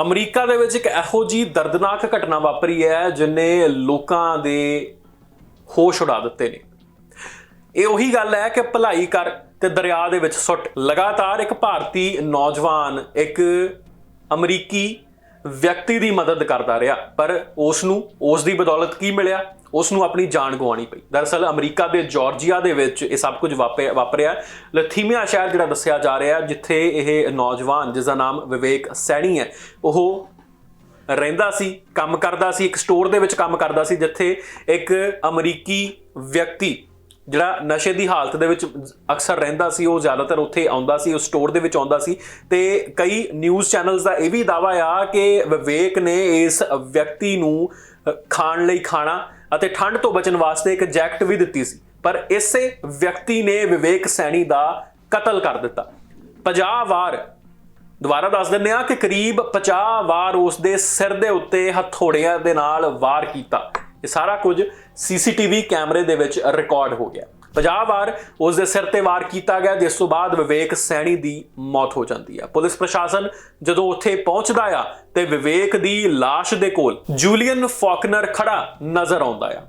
America ਦੇ ਵਿੱਚ ਇੱਕ ਇਹੋ ਜੀ ਦਰਦਨਾਕ ਘਟਨਾ ਵਾਪਰੀ ਹੈ, ਜਿਨੇ ਲੋਕਾਂ ਦੇ ਹੋਸ਼ ਉਡਾ ਦਿੱਤੇ ਨੇ। ਇਹ ਉਹੀ ਗੱਲ ਹੈ ਕਿ ਭਲਾਈ ਕਰ ਤੇ ਦਰਿਆ ਦੇ ਵਿੱਚ ਸੁੱਟ। ਲਗਾਤਾਰ ਇੱਕ ਭਾਰਤੀ ਨੌਜਵਾਨ, ਇੱਕ ਅਮਰੀਕੀ ਵਿਅਕਤੀ ਦੀ ਮਦਦ ਕਰਦਾ ਰਿਹਾ, ਪਰ ਉਸ ਨੂੰ ਉਸ ਦੀ ਬਦੌਲਤ ਕੀ ਮਿਲਿਆ? ਉਸ ਨੂੰ ਆਪਣੀ ਜਾਨ ਗਵਾਉਣੀ ਪਈ। ਦਰਅਸਲ ਅਮਰੀਕਾ ਦੇ ਜਾਰਜੀਆ ਦੇ ਵਿੱਚ ਇਹ ਸਭ ਕੁਝ ਵਾਪੇ- ਵਾਪਰਿਆ। ਲਥੀਮੀਆ ਸ਼ਹਿਰ ਜਿਹੜਾ ਦੱਸਿਆ ਜਾ ਰਿਹਾ, ਜਿੱਥੇ ਇਹ ਨੌਜਵਾਨ, ਜਿਸ ਦਾ ਨਾਮ ਵਿਵੇਕ ਸੈਣੀ ਹੈ, ਉਹ ਰਹਿੰਦਾ ਸੀ, ਕੰਮ ਕਰਦਾ ਸੀ, ਇੱਕ ਸਟੋਰ ਦੇ ਵਿੱਚ ਕੰਮ ਕਰਦਾ ਸੀ, ਜਿੱਥੇ ਇੱਕ ਅਮਰੀਕੀ ਵਿਅਕਤੀ ਜਿਹੜਾ ਨਸ਼ੇ ਦੀ ਹਾਲਤ ਦੇ ਵਿੱਚ ਅਕਸਰ ਰਹਿੰਦਾ ਸੀ, ਉਹ ਜ਼ਿਆਦਾਤਰ ਉੱਥੇ ਆਉਂਦਾ ਸੀ, ਉਸ ਸਟੋਰ ਦੇ ਵਿੱਚ ਆਉਂਦਾ ਸੀ। ਤੇ ਕਈ ਨਿਊਜ਼ ਚੈਨਲਸ ਦਾ ਇਹ ਵੀ ਦਾਵਾ ਆ ਕਿ ਵਿਵੇਕ ਨੇ ਇਸ ਵਿਅਕਤੀ ਨੂੰ ਖਾਣ ਲਈ ਖਾਣਾ ਅਤੇ ਠੰਡ ਤੋਂ ਬਚਣ ਵਾਸਤੇ ਇੱਕ ਜੈਕਟ ਵੀ ਦਿੱਤੀ ਸੀ। ਪਰ ਇਸੇ ਵਿਅਕਤੀ ਨੇ ਵਿਵੇਕ ਸੈਣੀ ਦਾ ਕਤਲ ਕਰ ਦਿੱਤਾ। 50 ਵਾਰ ਦੁਬਾਰਾ ਦੱਸ ਦਿੰਦੇ ਆ ਕਿ ਕਰੀਬ 50 ਵਾਰ ਉਸ ਦੇ ਸਿਰ ਦੇ ਉੱਤੇ ਹਥੌੜਿਆਂ ਦੇ ਨਾਲ ਵਾਰ ਕੀਤਾ। ਇਹ ਸਾਰਾ ਕੁਝ ਸੀਸੀਟੀਵੀ ਕੈਮਰੇ ਦੇ ਵਿੱਚ ਰਿਕਾਰਡ ਹੋ ਗਿਆ। 50 ਵਾਰ ਉਸ ਦੇ ਸਿਰ ਤੇ ਵਾਰ ਕੀਤਾ ਗਿਆ, ਜਿਸ ਤੋਂ ਬਾਅਦ ਵਿਵੇਕ ਸੈਣੀ ਦੀ ਮੌਤ ਹੋ ਜਾਂਦੀ ਹੈ ਪੁਲਿਸ ਪ੍ਰਸ਼ਾਸਨ ਜਦੋਂ ਉੱਥੇ ਪਹੁੰਚਦਾ ਆ ਤੇ ਵਿਵੇਕ ਦੀ ਲਾਸ਼ ਦੇ ਕੋਲ ਜੂਲੀਅਨ ਫੌਕਨਰ ਖੜਾ ਨਜ਼ਰ ਆਉਂਦਾ ਆ।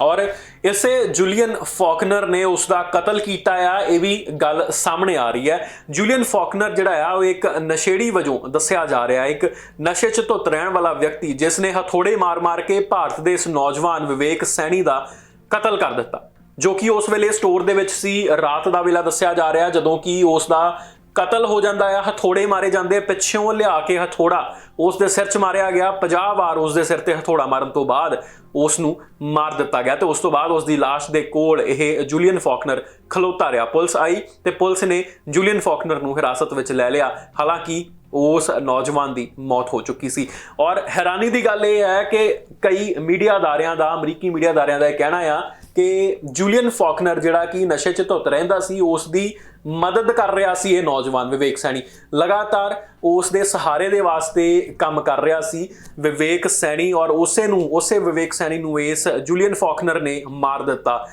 ਔਰ ਇਸੇ ਜੂਲੀਅਨ ਫੌਕਨਰ ਨੇ ਉਸ ਦਾ ਕਤਲ ਕੀਤਾ ਆ, ਇਹ ਵੀ ਗੱਲ ਸਾਹਮਣੇ ਆ ਰਹੀ ਹੈ। ਜੂਲੀਅਨ ਫੌਕਨਰ ਜਿਹੜਾ ਆ, ਉਹ ਇੱਕ ਨਸ਼ੇੜੀ ਵਜੋਂ ਦੱਸਿਆ ਜਾ ਰਿਹਾ ਇੱਕ ਨਸ਼ੇ 'ਚ ਧੁੱਤ ਰਹਿਣ ਵਾਲਾ ਵਿਅਕਤੀ, ਜਿਸ ਨੇ ਹਥੋੜੇ ਮਾਰ-ਮਾਰ ਕੇ ਭਾਰਤ ਦੇ ਇਸ ਨੌਜਵਾਨ ਵਿਵੇਕ ਸੈਣੀ ਦਾ ਕਤਲ ਕਰ ਦਿੱਤਾ, ਜੋ ਕਿ ਉਸ ਵੇਲੇ ਸਟੋਰ ਦੇ ਵਿੱਚ ਸੀ। ਰਾਤ ਦਾ ਵੇਲਾ ਦੱਸਿਆ ਜਾ ਰਿਹਾ, ਜਦੋਂ ਕਿ ਉਸ ਦਾ ਕਤਲ ਹੋ ਜਾਂਦਾ ਆ, ਹਥੋੜੇ ਮਾਰੇ ਜਾਂਦੇ ਪਿੱਛੋਂ ਲਿਆ ਕੇ ਹਥੋੜਾ। ਉਸ ਦੇ ਸਿਰ 'ਚ ਮਾਰਿਆ ਗਿਆ 50 ਵਾਰ ਉਸ ਦੇ ਸਿਰ ਤੇ ਹਥੋੜਾ ਮਾਰਨ ਤੋਂ ਬਾਅਦ ਉਸ ਨੂੰ ਮਾਰ ਦਿੱਤਾ ਗਿਆ ਤੇ ਉਸ ਤੋਂ ਬਾਅਦ ਉਸ ਦੀ ਲਾਸ਼ ਦੇ ਕੋਲ ਇਹ ਜੂਲੀਅਨ ਫੌਕਨਰ ਖਲੋਤਾ ਰਿਹਾ। ਪੁਲਿਸ ਆਈ ਤੇ ਪੁਲਿਸ ਨੇ ਜੂਲੀਅਨ ਫੌਕਨਰ ਨੂੰ ਹਿਰਾਸਤ ਵਿੱਚ ਲੈ ਲਿਆ। ਹਾਲਾਂਕਿ ਉਸ ਨੌਜਵਾਨ ਦੀ ਮੌਤ ਹੋ ਚੁੱਕੀ ਸੀ। ਔਰ ਹੈਰਾਨੀ ਦੀ ਗੱਲ ਇਹ ਹੈ ਕਿ ਕਈ ਮੀਡੀਆ ਅਦਾਰਿਆਂ ਦਾ, ਅਮਰੀਕੀ ਮੀਡੀਆ ਅਦਾਰਿਆਂ ਦਾ ਇਹ ਕਹਿਣਾ ਆ ਕਿ ਜੂਲੀਅਨ ਫੌਕਨਰ ਜਿਹੜਾ ਕਿ ਨਸ਼ੇ 'ਚ ਧੁੱਤ ਰਹਿੰਦਾ ਸੀ, ਉਸ ਦੀ ਮਦਦ ਕਰ ਰਿਹਾ ਸੀ ਇਹ ਨੌਜਵਾਨ ਵਿਵੇਕ ਸੈਣੀ। ਲਗਾਤਾਰ ਉਸ ਦੇ ਸਹਾਰੇ ਦੇ ਵਾਸਤੇ ਕੰਮ ਕਰ ਰਿਹਾ ਸੀ ਵਿਵੇਕ ਸੈਣੀ ਔਰ ਉਸੇ ਨੂੰ, ਉਸੇ ਵਿਵੇਕ ਸੈਣੀ ਨੂੰ ਇਸ ਜੂਲੀਅਨ ਫੌਕਨਰ ਨੇ ਮਾਰ ਦਿੱਤਾ।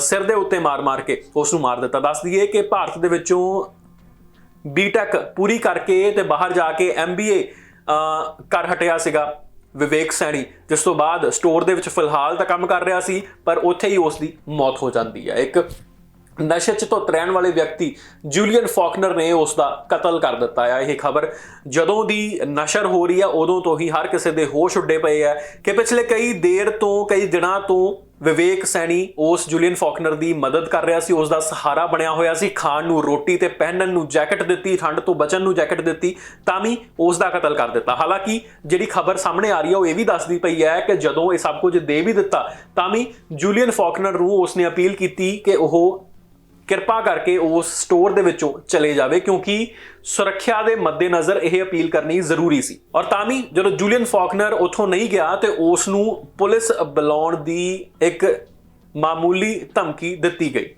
ਸਿਰ ਦੇ ਉੱਤੇ ਮਾਰ-ਮਾਰ ਕੇ ਉਸ ਨੂੰ ਮਾਰ ਦਿੱਤਾ। ਦੱਸ ਦਈਏ ਕਿ ਭਾਰਤ ਦੇ ਵਿੱਚੋਂ ਬੀਟੈਕ ਪੂਰੀ ਕਰਕੇ ਤੇ ਬਾਹਰ ਜਾ ਕੇ ਐਮਬੀਏ ਕਰ ਹਟਿਆ ਸੀਗਾ। ਵਿਵੇਕ ਸੈਣੀ, ਜਿਸ ਤੋਂ ਬਾਅਦ ਸਟੋਰ ਦੇ ਵਿੱਚ ਫਿਲਹਾਲ ਤਾਂ ਕੰਮ ਕਰ ਰਿਹਾ ਸੀ, ਪਰ ਉੱਥੇ ਹੀ ਉਸ ਦੀ ਮੌਤ ਹੋ ਜਾਂਦੀ ਹੈ। ਇੱਕ ਨਸ਼ੇ 'ਚ ਧੁੱਤ ਰਹਿਣ ਵਾਲੇ ਵਿਅਕਤੀ ਜੂਲੀਅਨ ਫੌਕਨਰ ਨੇ ਉਸ ਦਾ ਕਤਲ ਕਰ ਦਿੱਤਾ ਹੈ ਇਹ ਖਬਰ ਜਦੋਂ ਦੀ ਨਸ਼ਰ ਹੋ ਰਹੀ ਹੈ ਉਦੋਂ ਤੋਂ ਹੀ ਹਰ ਕਿਸੇ ਦੇ ਹੋਸ਼ ਉੱਡੇ ਪਏ ਆ ਕਿ ਪਿਛਲੇ ਕਈ ਦੇਰ ਤੋਂ, ਕਈ ਦਿਨਾਂ ਤੋਂ ਵਿਵੇਕ ਸੈਣੀ ਉਸ ਜੂਲੀਅਨ ਫੌਕਨਰ ਦੀ ਮਦਦ ਕਰ ਰਿਹਾ ਸੀ। ਉਸ ਦਾ ਸਹਾਰਾ ਬਣਿਆ ਹੋਇਆ ਸੀ। ਖਾਣ ਨੂੰ ਰੋਟੀ ਤੇ ਪਹਿਨਣ ਨੂੰ ਜੈਕਟ ਦਿੱਤੀ, ਠੰਡ ਤੋਂ ਬਚਣ ਨੂੰ ਜੈਕਟ ਦਿੱਤੀ, ਤਾਂ ਵੀ ਉਸ ਦਾ ਕਤਲ ਕਰ ਦਿੱਤਾ। ਹਾਲਾਂਕਿ ਜਿਹੜੀ ਖਬਰ ਸਾਹਮਣੇ ਆ ਰਹੀ ਹੈ ਉਹ ਇਹ ਵੀ ਦੱਸਦੀ ਪਈ ਹੈ ਕਿ ਜਦੋਂ ਇਹ ਸਭ ਕੁਝ ਦੇ ਵੀ ਦਿੱਤਾ, ਤਾਂ ਵੀ ਜੂਲੀਅਨ ਫੌਕਨਰ ਨੂੰ ਉਸਨੇ ਅਪੀਲ ਕੀਤੀ ਕਿ ਉਹ ਕਿਰਪਾ ਕਰਕੇ ਉਸ ਸਟੋਰ ਦੇ ਵਿੱਚੋਂ ਚਲੇ ਜਾਵੇ, ਕਿਉਂਕਿ ਸੁਰੱਖਿਆ ਦੇ ਮੱਦੇਨਜ਼ਰ ਇਹ ਅਪੀਲ ਕਰਨੀ ਜ਼ਰੂਰੀ ਸੀ। ਔਰ ਤਾਂ ਵੀ ਜਦੋਂ ਜੂਲੀਅਨ ਫੌਕਨਰ ਉੱਥੋਂ ਨਹੀਂ ਗਿਆ ਤੇ ਉਸ ਨੂੰ ਪੁਲਿਸ ਬੁਲਾਉਣ ਦੀ ਇੱਕ ਮਾਮੂਲੀ ਧਮਕੀ ਦਿੱਤੀ ਗਈ,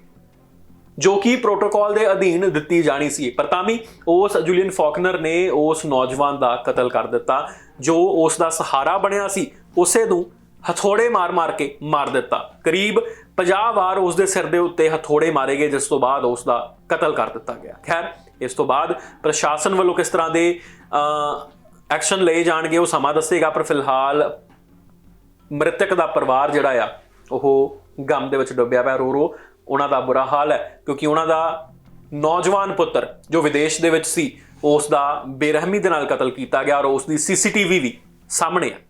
ਜੋ ਕਿ ਪ੍ਰੋਟੋਕਾਲ ਦੇ ਅਧੀਨ ਦਿੱਤੀ ਜਾਣੀ ਸੀ। ਪਰ ਤਾਂ ਵੀ ਉਸ ਜੂਲੀਅਨ ਫੌਕਨਰ ਨੇ ਉਸ ਨੌਜਵਾਨ ਦਾ ਕਤਲ ਕਰ ਦਿੱਤਾ, ਜੋ ਉਸ ਦਾ ਸਹਾਰਾ ਬਣਿਆ ਸੀ, ਉਸੇ ਨੂੰ ਹਥੋੜੇ ਮਾਰ-ਮਾਰ ਕੇ ਮਾਰ ਦਿੱਤਾ। ਕਰੀਬ 50 ਵਾਰ ਉਸ ਦੇ ਸਿਰ ਦੇ ਉੱਤੇ ਹਥੋੜੇ ਮਾਰੇ ਗਏ, ਜਿਸ ਤੋਂ ਬਾਅਦ ਉਸ ਦਾ ਕਤਲ ਕਰ ਦਿੱਤਾ ਗਿਆ। ਖੈਰ, ਇਸ ਤੋਂ ਬਾਅਦ ਪ੍ਰਸ਼ਾਸਨ ਵੱਲੋਂ ਕਿਸ ਤਰ੍ਹਾਂ ਦੇ ਐਕਸ਼ਨ ਲਏ ਜਾਣਗੇ, ਉਹ ਸਮਾਂ ਦੱਸੇਗਾ, ਪਰ ਫਿਲਹਾਲ ਮ੍ਰਿਤਕ ਦਾ ਪਰਿਵਾਰ ਜਿਹੜਾ ਆ, ਉਹ ਗਮ ਦੇ ਵਿੱਚ ਡੁੱਬਿਆ ਪਿਆ। ਰੋ ਰੋ, ਉਹਨਾਂ ਦਾ ਬੁਰਾ ਹਾਲ ਹੈ, ਕਿਉਂਕਿ ਉਹਨਾਂ ਦਾ ਨੌਜਵਾਨ ਪੁੱਤਰ, ਜੋ ਵਿਦੇਸ਼ ਦੇ ਵਿੱਚ ਸੀ ਉਸ ਦਾ ਬੇਰਹਿਮੀ ਦੇ ਨਾਲ ਕਤਲ ਕੀਤਾ ਗਿਆ ਔਰ ਉਸ ਦੀ ਸੀਸੀਟੀਵੀ ਵੀ ਸਾਹਮਣੇ ਹੈ